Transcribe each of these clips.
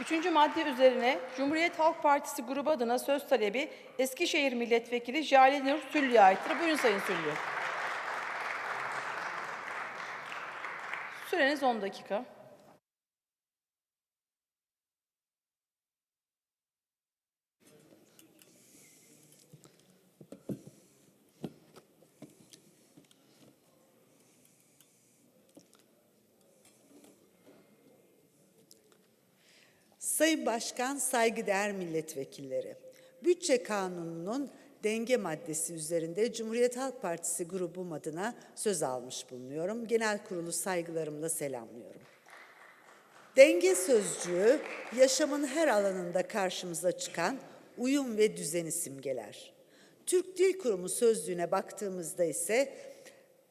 Üçüncü madde üzerine Cumhuriyet Halk Partisi grubu adına söz talebi Eskişehir Milletvekili Jale Nur Süllü'ye aittir. Buyurun Sayın Süllü. Süreniz 10 dakika. Sayın Başkan, saygıdeğer milletvekilleri. Bütçe Kanunu'nun denge maddesi üzerinde Cumhuriyet Halk Partisi grubum adına söz almış bulunuyorum. Genel kurulu saygılarımla selamlıyorum. Denge sözcüğü yaşamın her alanında karşımıza çıkan uyum ve düzeni simgeler. Türk Dil Kurumu sözlüğüne baktığımızda ise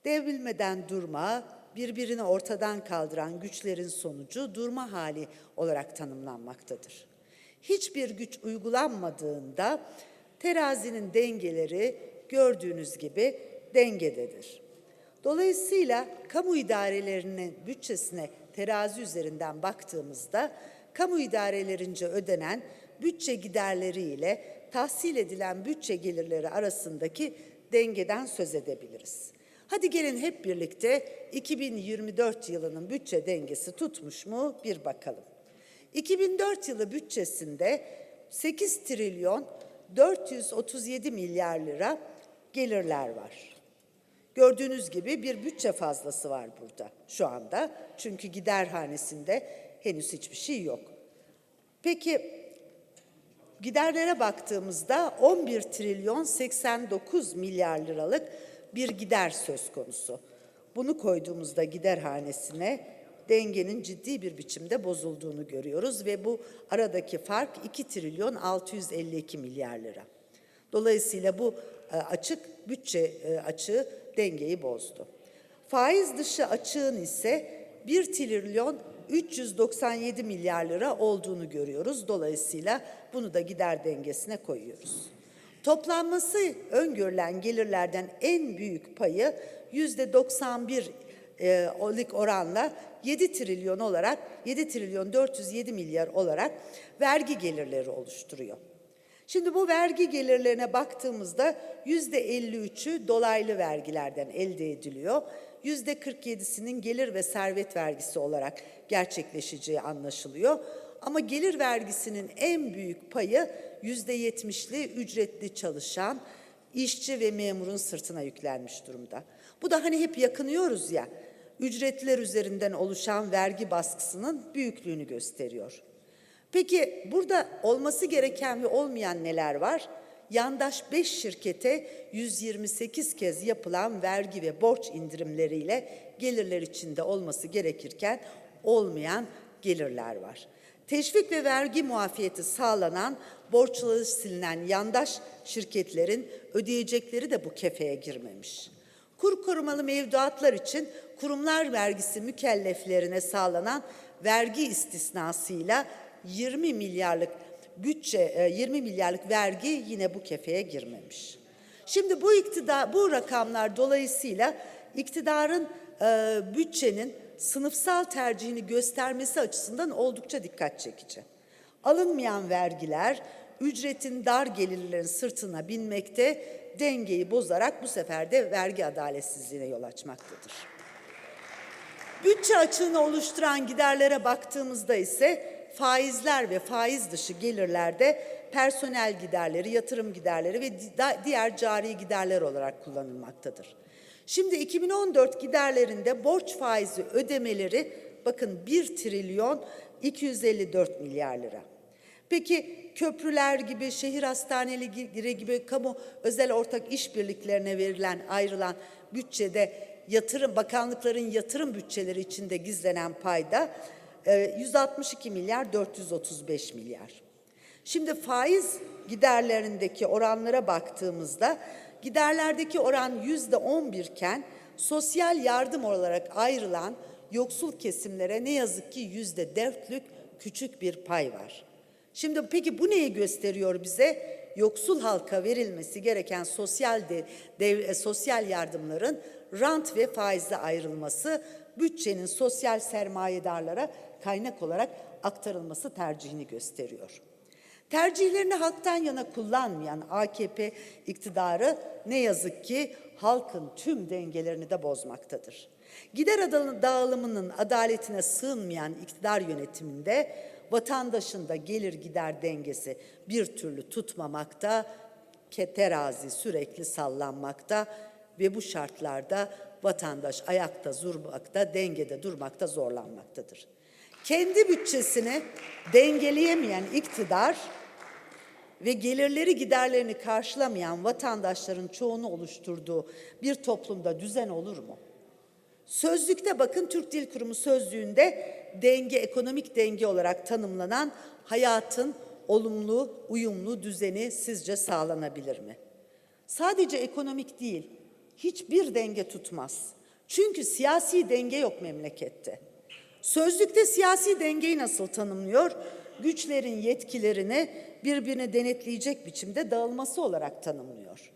devrilmeden durma, birbirini ortadan kaldıran güçlerin sonucu durma hali olarak tanımlanmaktadır. Hiçbir güç uygulanmadığında terazinin dengeleri gördüğünüz gibi dengededir. Dolayısıyla kamu idarelerinin bütçesine terazi üzerinden baktığımızda kamu idarelerince ödenen bütçe giderleri ile tahsil edilen bütçe gelirleri arasındaki dengeden söz edebiliriz. Hadi gelin hep birlikte 2024 yılının bütçe dengesi tutmuş mu bir bakalım. 2004 yılı bütçesinde 8 trilyon 437 milyar lira gelirler var. Gördüğünüz gibi bir bütçe fazlası var burada şu anda. Çünkü gider hanesinde henüz hiçbir şey yok. Peki giderlere baktığımızda 11 trilyon 89 milyar liralık bir gider söz konusu. Bunu koyduğumuzda gider hanesine dengenin ciddi bir biçimde bozulduğunu görüyoruz ve bu aradaki fark 2 trilyon 652 milyar lira. Dolayısıyla bu e, açık bütçe e, açığı dengeyi bozdu. Faiz dışı açığın ise 1 trilyon 397 milyar lira olduğunu görüyoruz. Dolayısıyla bunu da gider dengesine koyuyoruz. Toplanması öngörülen gelirlerden en büyük payı yüzde 91 e, lik oranla 7 trilyon olarak 7 trilyon 407 milyar olarak vergi gelirleri oluşturuyor. Şimdi bu vergi gelirlerine baktığımızda yüzde 53'ü dolaylı vergilerden elde ediliyor. Yüzde 47'sinin gelir ve servet vergisi olarak gerçekleşeceği anlaşılıyor. Ama gelir vergisinin en büyük payı yüzde yetmişli ücretli çalışan işçi ve memurun sırtına yüklenmiş durumda. Bu da hani hep yakınıyoruz ya, ücretliler üzerinden oluşan vergi baskısının büyüklüğünü gösteriyor. Peki burada olması gereken ve olmayan neler var? Yandaş 5 şirkete 128 kez yapılan vergi ve borç indirimleriyle gelirler içinde olması gerekirken olmayan gelirler var. Teşvik ve vergi muafiyeti sağlanan, borçları silinen yandaş şirketlerin ödeyecekleri de bu kefeye girmemiş. Kur korumalı mevduatlar için kurumlar vergisi mükelleflerine sağlanan vergi istisnasıyla 20 milyarlık bütçe 20 milyarlık vergi yine bu kefeye girmemiş. Şimdi bu iktidar bu rakamlar dolayısıyla iktidarın e, bütçenin sınıfsal tercihini göstermesi açısından oldukça dikkat çekici. Alınmayan vergiler ücretin dar gelirlerin sırtına binmekte, dengeyi bozarak bu sefer de vergi adaletsizliğine yol açmaktadır. Bütçe açığını oluşturan giderlere baktığımızda ise faizler ve faiz dışı gelirlerde personel giderleri, yatırım giderleri ve diğer cari giderler olarak kullanılmaktadır. Şimdi 2014 giderlerinde borç faizi ödemeleri bakın 1 trilyon 254 milyar lira. Peki köprüler gibi, şehir hastaneleri gibi kamu özel ortak işbirliklerine verilen, ayrılan bütçede yatırım bakanlıkların yatırım bütçeleri içinde gizlenen payda 162 milyar 435 milyar. Şimdi faiz giderlerindeki oranlara baktığımızda giderlerdeki oran yüzde 11 iken sosyal yardım olarak ayrılan yoksul kesimlere ne yazık ki yüzde dörtlük küçük bir pay var. Şimdi peki bu neyi gösteriyor bize? Yoksul halka verilmesi gereken sosyal de, dev, sosyal yardımların rant ve faizle ayrılması bütçenin sosyal sermayedarlara kaynak olarak aktarılması tercihini gösteriyor. Tercihlerini halktan yana kullanmayan AKP iktidarı ne yazık ki halkın tüm dengelerini de bozmaktadır. Gider dağılımının adaletine sığınmayan iktidar yönetiminde vatandaşın da gelir gider dengesi bir türlü tutmamakta, terazi sürekli sallanmakta ve bu şartlarda vatandaş ayakta durmakta, dengede durmakta zorlanmaktadır. Kendi bütçesini dengeleyemeyen iktidar ve gelirleri giderlerini karşılamayan vatandaşların çoğunu oluşturduğu bir toplumda düzen olur mu? Sözlükte bakın Türk Dil Kurumu sözlüğünde denge, ekonomik denge olarak tanımlanan hayatın olumlu, uyumlu düzeni sizce sağlanabilir mi? Sadece ekonomik değil, hiçbir denge tutmaz. Çünkü siyasi denge yok memlekette. Sözlükte siyasi dengeyi nasıl tanımlıyor? Güçlerin yetkilerini birbirine denetleyecek biçimde dağılması olarak tanımlıyor.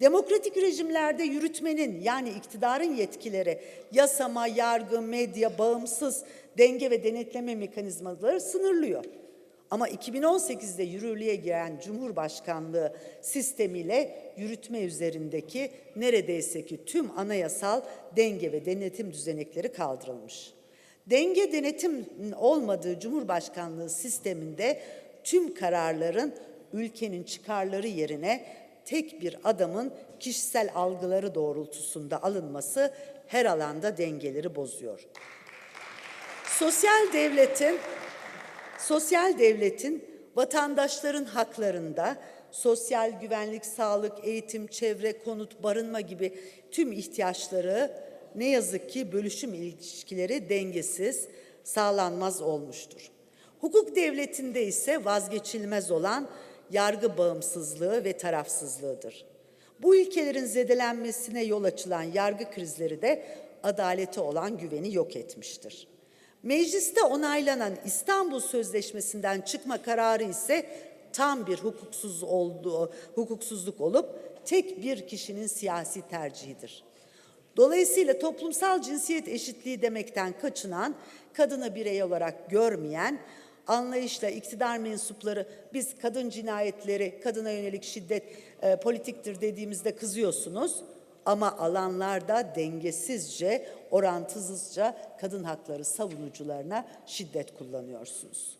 Demokratik rejimlerde yürütmenin yani iktidarın yetkileri yasama, yargı, medya, bağımsız denge ve denetleme mekanizmaları sınırlıyor. Ama 2018'de yürürlüğe giren Cumhurbaşkanlığı sistemiyle yürütme üzerindeki neredeyse ki tüm anayasal denge ve denetim düzenekleri kaldırılmış. Denge denetim olmadığı Cumhurbaşkanlığı sisteminde tüm kararların ülkenin çıkarları yerine tek bir adamın kişisel algıları doğrultusunda alınması her alanda dengeleri bozuyor. Sosyal devletin sosyal devletin vatandaşların haklarında sosyal güvenlik, sağlık, eğitim, çevre, konut, barınma gibi tüm ihtiyaçları ne yazık ki bölüşüm ilişkileri dengesiz, sağlanmaz olmuştur. Hukuk devletinde ise vazgeçilmez olan yargı bağımsızlığı ve tarafsızlığıdır. Bu ilkelerin zedelenmesine yol açılan yargı krizleri de adalete olan güveni yok etmiştir. Mecliste onaylanan İstanbul Sözleşmesi'nden çıkma kararı ise tam bir hukuksuz olduğu, hukuksuzluk olup tek bir kişinin siyasi tercihidir. Dolayısıyla toplumsal cinsiyet eşitliği demekten kaçınan, kadını birey olarak görmeyen, anlayışla iktidar mensupları biz kadın cinayetleri, kadına yönelik şiddet e, politiktir dediğimizde kızıyorsunuz. Ama alanlarda dengesizce, orantısızca kadın hakları savunucularına şiddet kullanıyorsunuz.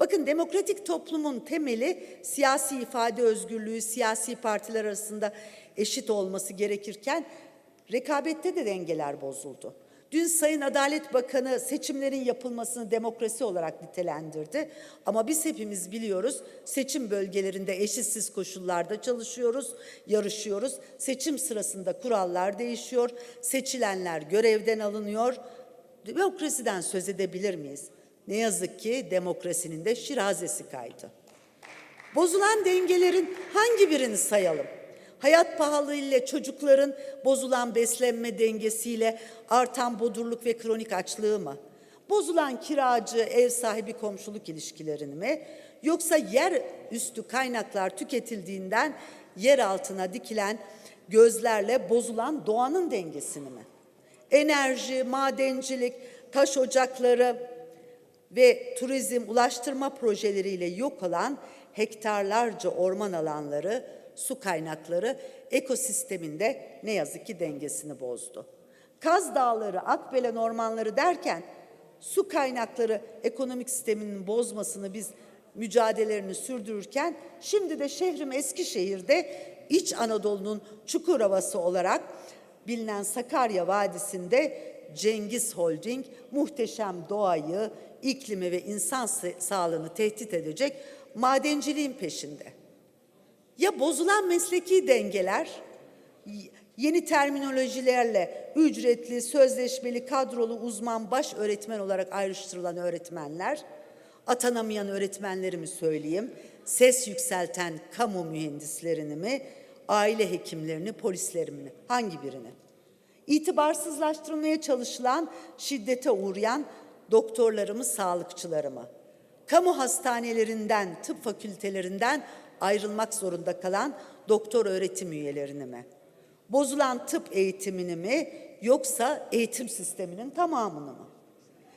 Bakın demokratik toplumun temeli siyasi ifade özgürlüğü, siyasi partiler arasında eşit olması gerekirken rekabette de dengeler bozuldu. Dün Sayın Adalet Bakanı seçimlerin yapılmasını demokrasi olarak nitelendirdi. Ama biz hepimiz biliyoruz seçim bölgelerinde eşitsiz koşullarda çalışıyoruz, yarışıyoruz. Seçim sırasında kurallar değişiyor, seçilenler görevden alınıyor. Demokrasiden söz edebilir miyiz? Ne yazık ki demokrasinin de şirazesi kaydı. Bozulan dengelerin hangi birini sayalım? Hayat pahalılığıyla çocukların bozulan beslenme dengesiyle artan bodurluk ve kronik açlığı mı? Bozulan kiracı, ev sahibi komşuluk ilişkilerini mi? Yoksa yer üstü kaynaklar tüketildiğinden yer altına dikilen gözlerle bozulan doğanın dengesini mi? Enerji, madencilik, taş ocakları ve turizm ulaştırma projeleriyle yok olan hektarlarca orman alanları, su kaynakları ekosisteminde ne yazık ki dengesini bozdu. Kaz Dağları, Akbelen ormanları derken su kaynakları ekonomik sisteminin bozmasını biz mücadelelerini sürdürürken şimdi de şehrim Eskişehir'de İç Anadolu'nun Çukurova'sı olarak bilinen Sakarya Vadisi'nde Cengiz Holding muhteşem doğayı, iklimi ve insan sa- sağlığını tehdit edecek madenciliğin peşinde. Ya bozulan mesleki dengeler, yeni terminolojilerle ücretli, sözleşmeli, kadrolu uzman baş öğretmen olarak ayrıştırılan öğretmenler, atanamayan öğretmenleri mi söyleyeyim, ses yükselten kamu mühendislerini mi, aile hekimlerini, polisleri mi, hangi birini? İtibarsızlaştırılmaya çalışılan, şiddete uğrayan doktorlarımı, sağlıkçılarımı, kamu hastanelerinden, tıp fakültelerinden ayrılmak zorunda kalan doktor öğretim üyelerini mi? Bozulan tıp eğitimini mi yoksa eğitim sisteminin tamamını mı?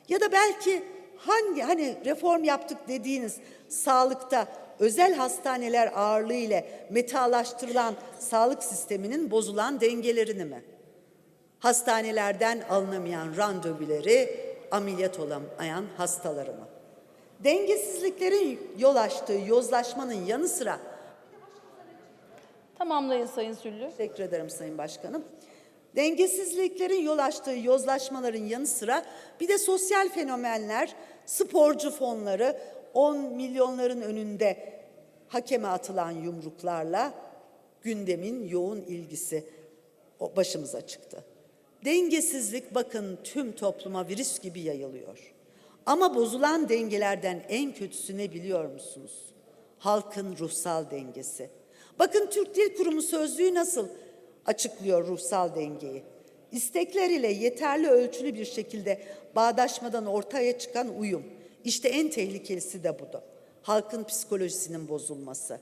Ya da belki hangi hani reform yaptık dediğiniz sağlıkta özel hastaneler ağırlığı ile metalaştırılan sağlık sisteminin bozulan dengelerini mi? Hastanelerden alınamayan randevuları, ameliyat olamayan hastaları mı? Dengesizliklerin yol açtığı yozlaşmanın yanı sıra Tamamlayın Sayın Süllü. Teşekkür ederim Sayın Başkanım. Dengesizliklerin yol açtığı yozlaşmaların yanı sıra bir de sosyal fenomenler, sporcu fonları, 10 milyonların önünde hakeme atılan yumruklarla gündemin yoğun ilgisi başımıza çıktı. Dengesizlik bakın tüm topluma virüs gibi yayılıyor. Ama bozulan dengelerden en kötüsü ne biliyor musunuz? Halkın ruhsal dengesi. Bakın Türk Dil Kurumu sözlüğü nasıl açıklıyor ruhsal dengeyi? İstekler ile yeterli ölçülü bir şekilde bağdaşmadan ortaya çıkan uyum. İşte en tehlikelisi de budur. Halkın psikolojisinin bozulması.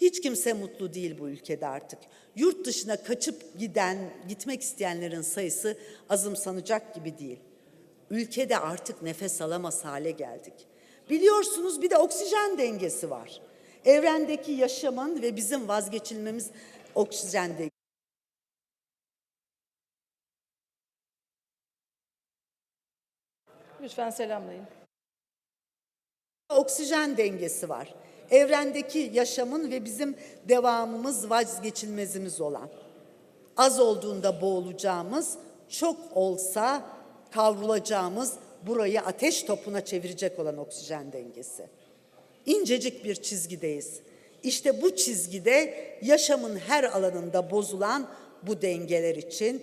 Hiç kimse mutlu değil bu ülkede artık. Yurt dışına kaçıp giden, gitmek isteyenlerin sayısı azımsanacak gibi değil. Ülkede artık nefes alamaz hale geldik. Biliyorsunuz bir de oksijen dengesi var. Evrendeki yaşamın ve bizim vazgeçilmemiz oksijen dengesi. Lütfen selamlayın. oksijen dengesi var. Evrendeki yaşamın ve bizim devamımız vazgeçilmezimiz olan. Az olduğunda boğulacağımız, çok olsa kavrulacağımız burayı ateş topuna çevirecek olan oksijen dengesi. İncecik bir çizgideyiz. İşte bu çizgide yaşamın her alanında bozulan bu dengeler için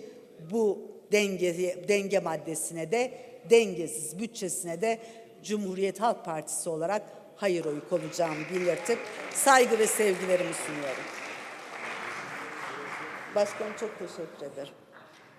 bu denge, denge maddesine de dengesiz bütçesine de Cumhuriyet Halk Partisi olarak hayır oyu konacağımı belirtip saygı ve sevgilerimi sunuyorum. Başkanım çok teşekkür ederim.